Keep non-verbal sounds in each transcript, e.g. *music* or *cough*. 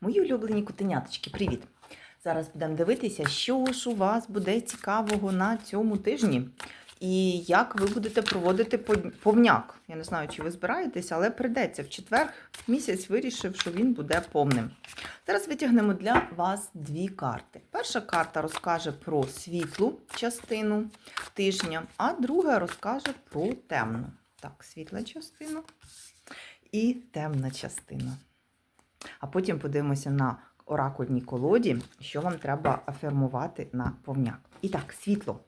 Мої улюблені котеняточки, привіт! Зараз будемо дивитися, що ж у вас буде цікавого на цьому тижні. І як ви будете проводити повняк. Я не знаю, чи ви збираєтесь, але прийдеться. В четвер місяць вирішив, що він буде повним. Зараз витягнемо для вас дві карти. Перша карта розкаже про світлу частину тижня, а друга розкаже про темну. Так, світла частина і темна частина. А потім подивимося на оракульній колоді, що вам треба афірмувати на повняк. І так, світло.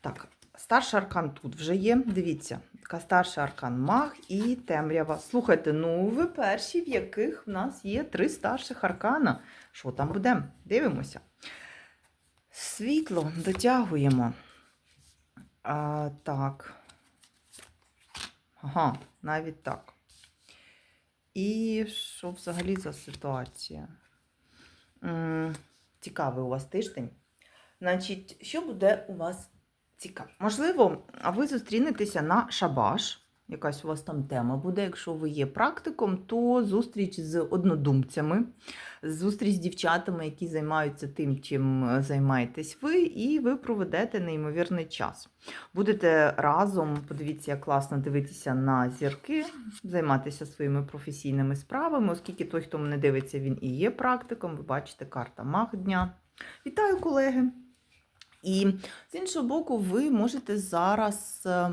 Так, старший аркан тут вже є. Дивіться, така старший аркан маг і темрява. Слухайте, ну ви перші, в яких в нас є три старших аркана. Що там буде? Дивимося. Світло дотягуємо. А, так. Ага, навіть так. І що взагалі за ситуація? Цікавий у вас тиждень. Значить, що буде у вас цікаво? Можливо, ви зустрінетеся на шабаш. Якась у вас там тема буде. Якщо ви є практиком, то зустріч з однодумцями, зустріч з дівчатами, які займаються тим, чим е, займаєтесь ви, і ви проведете неймовірний час. Будете разом, подивіться, як класно дивитися на зірки, займатися своїми професійними справами, оскільки той, хто мене дивиться, він і є практиком. Ви бачите, карта маг дня. Вітаю, колеги! І з іншого боку, ви можете зараз е,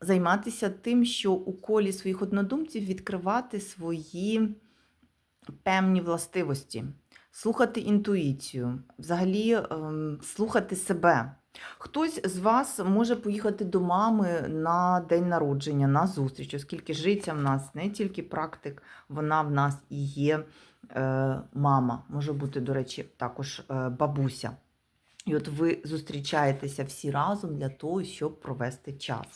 займатися тим, що у колі своїх однодумців відкривати свої певні властивості, слухати інтуїцію, взагалі ем, слухати себе. Хтось з вас може поїхати до мами на день народження, на зустріч, оскільки жиця в нас не тільки практик, вона в нас і є е, мама, може бути, до речі, також е, бабуся. І от ви зустрічаєтеся всі разом для того, щоб провести час.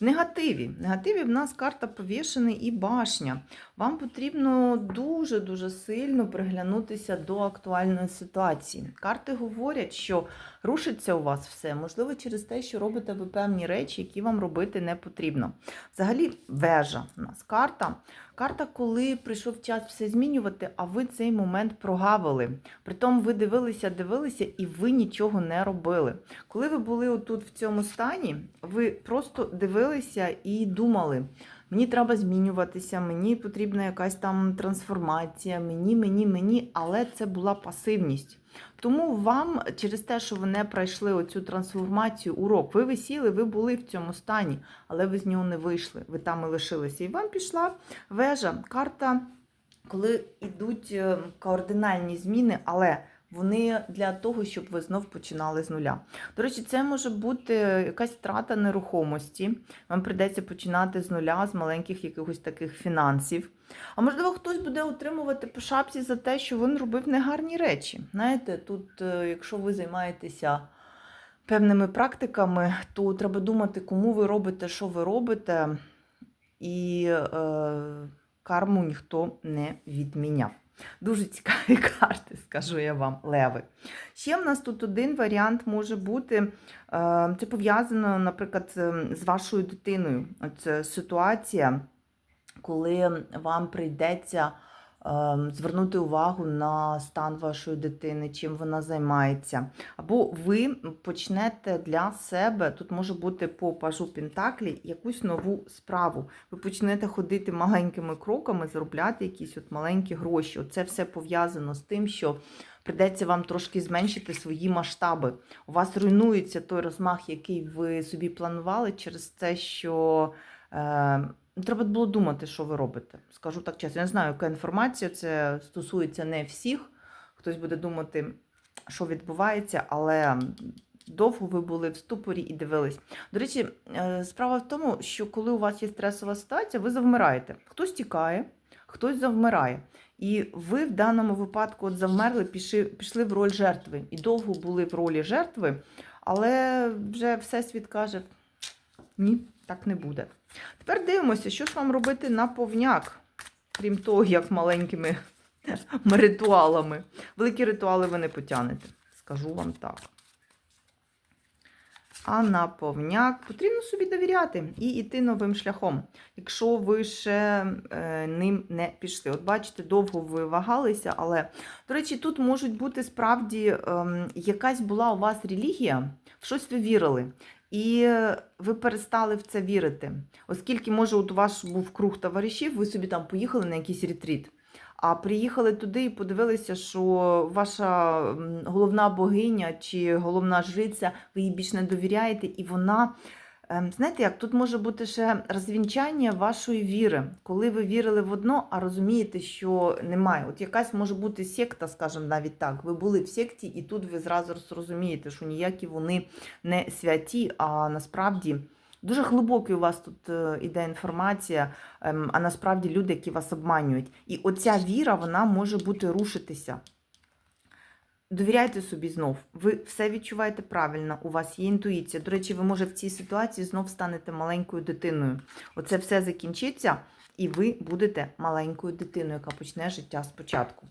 В негативі. В негативі в нас карта повішений і башня. Вам потрібно дуже-дуже сильно приглянутися до актуальної ситуації. Карти говорять, що рушиться у вас все, можливо, через те, що робите ви певні речі, які вам робити не потрібно. Взагалі, вежа у нас карта. Карта, коли прийшов час все змінювати, а ви цей момент прогавили. Притом ви дивилися, дивилися, і ви нічого не робили. Коли ви були отут в цьому стані, ви просто дивилися і думали. Мені треба змінюватися, мені потрібна якась там трансформація, мені, мені, мені, але це була пасивність. Тому вам через те, що ви не пройшли оцю трансформацію, урок, ви висіли, ви були в цьому стані, але ви з нього не вийшли, ви там і лишилися. І вам пішла вежа, карта, коли йдуть е, кардинальні зміни, але вони для того, щоб ви знов починали з нуля. До речі, це може бути якась втрата нерухомості. Вам прийдеться починати з нуля, з маленьких якихось таких фінансів. А можливо, хтось буде отримувати по шапці за те, що він робив негарні речі. Знаєте, тут, е, якщо ви займаєтеся певними практиками, то треба думати, кому ви робите, що ви робите, і е, карму ніхто не відміняв. Дуже цікаві *laughs* карти, скажу я вам, леви. Ще в нас тут один варіант може бути. е, Це пов'язано, наприклад, з вашою дитиною. Це ситуація, коли вам прийдеться звернути увагу на стан вашої дитини, чим вона займається. Або ви почнете для себе, тут може бути по пажу Пентаклі, якусь нову справу. Ви почнете ходити маленькими кроками, заробляти якісь от маленькі гроші. Оце все пов'язано з тим, що придеться вам трошки зменшити свої масштаби. У вас руйнується той розмах, який ви собі планували, через те, що. Е, Треба було думати, що ви робите. Скажу так чесно. Я не знаю, яка інформація це стосується не всіх. Хтось буде думати, що відбувається, але довго ви були в ступорі і дивились. До речі, е, справа в тому, що коли у вас є стресова ситуація, ви завмираєте. Хтось тікає, хтось завмирає. І ви в даному випадку от завмерли, пішли, пішли в роль жертви. І довго були в ролі жертви, але вже Всесвіт каже: ні, так не буде. Тепер дивимося, що ж вам робити на повняк, крім того, як маленькими *laughs* ритуалами. Великі ритуали ви не потягнете. Скажу вам так. А наповняк потрібно собі довіряти і йти новим шляхом, якщо ви ще е, ним не пішли. От бачите, довго ви вагалися, але, до речі, тут можуть бути справді ем, якась була у вас релігія, в щось ви вірили. І ви перестали в це вірити, оскільки, може, от у вас був круг товаришів, ви собі там поїхали на якийсь ретріт, а приїхали туди і подивилися, що ваша головна богиня чи головна жриця, ви їй більш не довіряєте, і вона. Ем, Знаєте, як тут може бути ще розвінчання вашої віри, коли ви вірили в одно, а розумієте, що немає. От якась може бути секта, скажімо, навіть так. Ви були в секті, і тут ви зразу зрозумієте, що ніякі вони не святі, а насправді дуже глибокий у вас тут е, іде інформація, ем, а насправді люди, які вас обманюють. І оця віра, вона може бути рушитися. Довіряйте собі знов. Ви все відчуваєте правильно, у вас є інтуїція. До речі, ви може в цій ситуації знов станете маленькою дитиною. Оце все закінчиться, і ви будете маленькою дитиною, яка почне життя спочатку.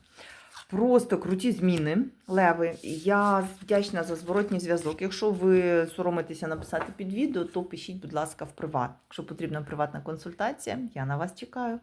Просто круті зміни, леви. Я вдячна за зворотній зв'язок. Якщо ви соромитеся написати під відео, то пишіть, будь ласка, в приват. Якщо потрібна приватна консультація, я на вас чекаю.